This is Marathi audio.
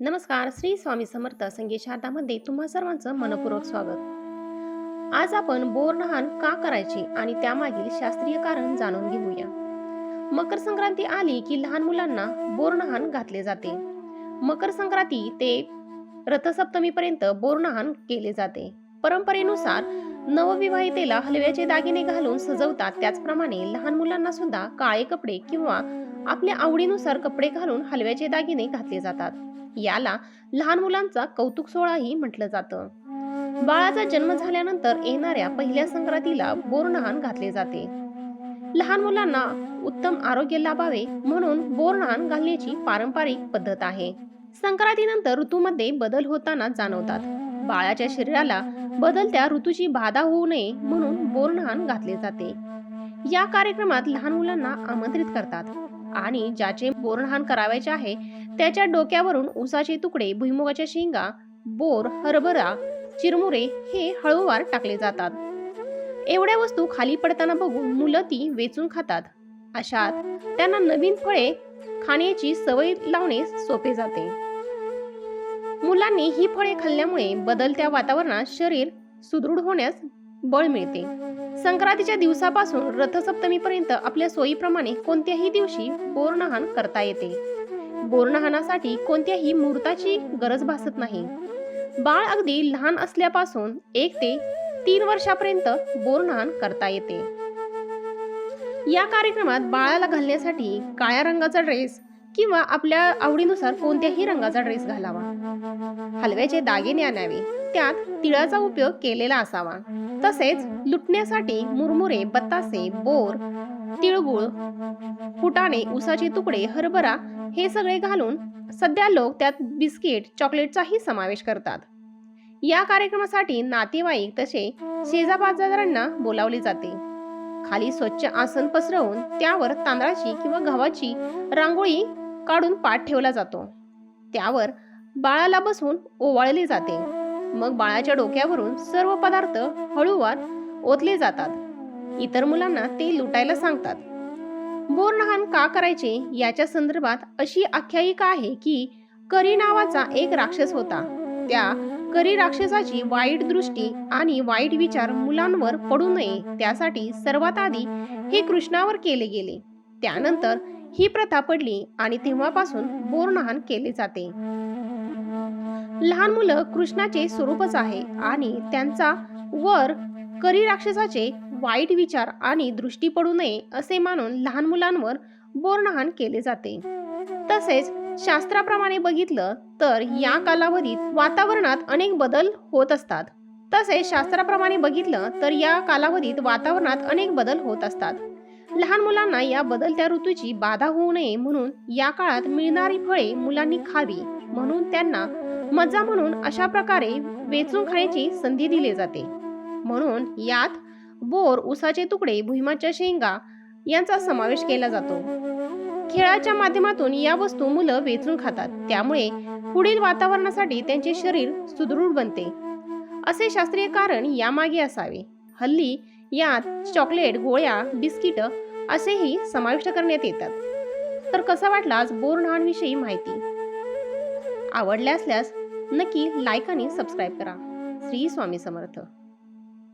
नमस्कार श्री स्वामी समर्थ संगीत शारदामध्ये तुम्हा सर्वांचं मनपूर्वक स्वागत. आज आपण बोरनहाण का करायची आणि त्यामागील शास्त्रीय कारण जाणून घेऊया. मकर संक्रांती आली की लहान मुलांना बोरनहाण घातले जाते. मकर संक्रांती ते रथसप्तमीपर्यंत बोरनहाण केले जाते. परंपरेनुसार नवविवाहितेला हलव्याचे दागिने घालून सजवतात. त्याचप्रमाणे लहान मुलांना सुद्धा काळे कपडे किंवा आपल्या आवडीनुसार कपडे घालून हलव्याचे दागिने घातले जातात. याला लहान मुलांचा कौतुक सोहळाही म्हटलं जातं. बाळाचा जन्म झाल्यानंतर येणाऱ्या पहिल्या संक्रांतीला बोरनहाण घातले जाते. लहान मुलांना उत्तम आरोग्य लाभावे म्हणून बोरनहाण घालण्याची पारंपरिक पद्धत आहे. संक्रांतीनंतर ऋतूमध्ये बदल होताना जाणवतात. बाळाच्या शरीराला बदलत्या ऋतूची बाधा होऊ नये म्हणून बोरनहाण घातले जाते. या कार्यक्रमात लहान मुलांना आमंत्रित करतात आणि ज्याचे बोरनहाण करावायचे आहे त्याच्या डोक्यावरून उसाचे तुकडे भुईमुगाच्या शेंगा बोर हरभरा चिरमुरे हे हळूवार टाकले जातात. एवढ्या वस्तू खाली पडताना बघून मुलं ती वेचून खातात. अशात त्यांना नवीन फळे खाण्याची सवय लावणे सोपे जाते. मुलांनी ही फळे खाल्ल्यामुळे बदलत्या वातावरणात शरीर सुदृढ होण्यास बळ मिळते. संक्रांतीच्या दिवसापासून रथसप्तमीपर्यंत आपल्या सोयीप्रमाणे कोणत्याही दिवशी बोरनहाण करता येते. बोरनहाणासाठी कोणत्याही मुहूर्ताची गरज भासत नाही. बाळ अगदी लहान असल्यापासून एक ते तीन वर्षापर्यंत बोरनहाण करता येते. या कार्यक्रमात बाळाला घालण्यासाठी काळ्या रंगाचा ड्रेस किंवा आपल्या आवडीनुसार कोणत्याही रंगाचा ड्रेस घालावा. हलव्याचे दागिने आणावे. त्यात तिळाचा उपयोग केलेला असावा. तसेच लुटण्यासाठी मुरमुरे बत्तासे बोर तिळगुळ फुटाणे उसाचे तुकडे हरभरा हे सगळे घालून सध्या लोक त्यात बिस्किट चॉकलेटचाही समावेश करतात. या कार्यक्रमासाठी नातेवाईक तसे शेजापाजारांना बोलावले जाते. खाली स्वच्छ आसन पसरवून त्यावर तांदळाची किंवा गव्हाची रांगोळी काढून पाठ ठेवला जातो. त्यावर बाळाला बसून ओवाळले जाते. मग बाळाच्या डोक्यावरून सर्व पदार्थ हळूवार ओतले जातात. इतर मुलांना ते लुटायला सांगतात. बोरनहाण का करायचे याच्या संदर्भात अशी आख्यायिका आहे की करी नावाचा एक राक्षस होता. त्या करी राक्षसाची वाईट दृष्टी आणि वाईट विचार मुलांवर पडू नये त्यासाठी सर्वात आधी हे कृष्णावर केले गेले. त्यानंतर ही प्रथा पडली आणि तेव्हापासून बोरनहाण केले जाते. लहान मुलं कृष्णाचे स्वरूपच आहे आणि त्यांचा वर करी राक्षसाचे वाईट विचार आणि दृष्टी पडू नये असे मानून लहान मुलांवर बोरनहाण केले जाते. तसेच शास्त्राप्रमाणे बघितलं तर या कालावधीत वातावरणात अनेक बदल होत असतात. तसेच शास्त्राप्रमाणे बघितलं तर या कालावधीत वातावरणात अनेक बदल होत असतात. लहान मुलांना या बदलत्या ऋतूची बाधा होऊ नये म्हणून या काळात मिळणारी फळे मुलांनी खावी म्हणून त्यांना मजा म्हणून अशा प्रकारे वेचून खाण्याची संधी दिली जाते. म्हणून यात बोर उसाचे तुकडे भुईमाच्या शेंगा यांचा समावेश केला जातो. खेळाच्या माध्यमातून या वस्तू मुलं वेचून खातात. त्यामुळे पुढील वातावरणासाठी त्यांचे शरीर सुदृढ बनते. असे शास्त्रीय कारण यामागे असावे. हल्ली यात चॉकलेट गोळ्या बिस्किट असेही समाविष्ट करण्यात येतात. तर कसा वाटला आज बोरनहाणविषयी माहिती? आवडल्या असल्यास नक्की लाईक आणि सबस्क्राईब करा. श्री स्वामी समर्थ.